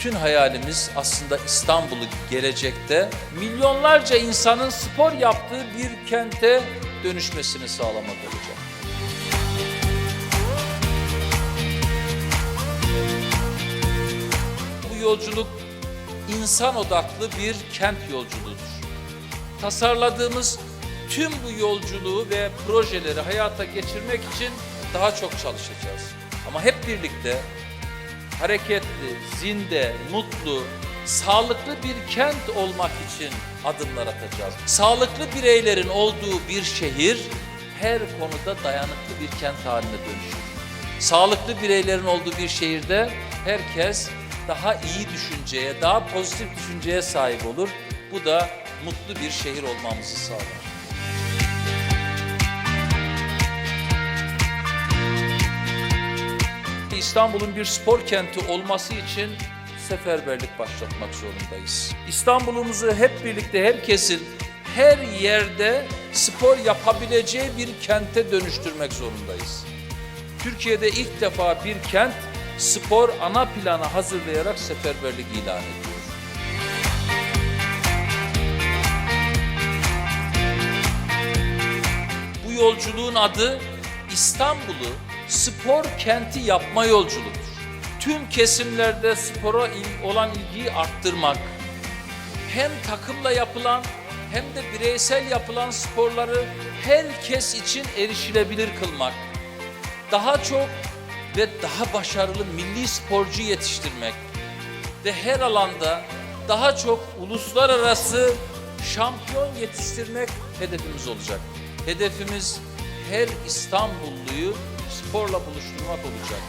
bütün hayalimiz aslında İstanbul'u gelecekte milyonlarca insanın spor yaptığı bir kente dönüşmesini sağlamak olacak. Bu yolculuk insan odaklı bir kent yolculuğudur. Tasarladığımız tüm bu yolculuğu ve projeleri hayata geçirmek için daha çok çalışacağız. Ama hep birlikte hareketli, zinde, mutlu, sağlıklı bir kent olmak için adımlar atacağız. Sağlıklı bireylerin olduğu bir şehir her konuda dayanıklı bir kent haline dönüşür. Sağlıklı bireylerin olduğu bir şehirde herkes daha iyi düşünceye, daha pozitif düşünceye sahip olur. Bu da mutlu bir şehir olmamızı sağlar. İstanbul'un bir spor kenti olması için seferberlik başlatmak zorundayız. İstanbul'umuzu hep birlikte herkesin her yerde spor yapabileceği bir kente dönüştürmek zorundayız. Türkiye'de ilk defa bir kent spor ana plana hazırlayarak seferberlik ilan ediyor. Bu yolculuğun adı İstanbul'u spor kenti yapma yolculuğudur. Tüm kesimlerde spora olan ilgiyi arttırmak, hem takımla yapılan hem de bireysel yapılan sporları herkes için erişilebilir kılmak, daha çok ve daha başarılı milli sporcu yetiştirmek ve her alanda daha çok uluslararası şampiyon yetiştirmek hedefimiz olacak. Hedefimiz her İstanbulluyu sporla buluşturmak olacak.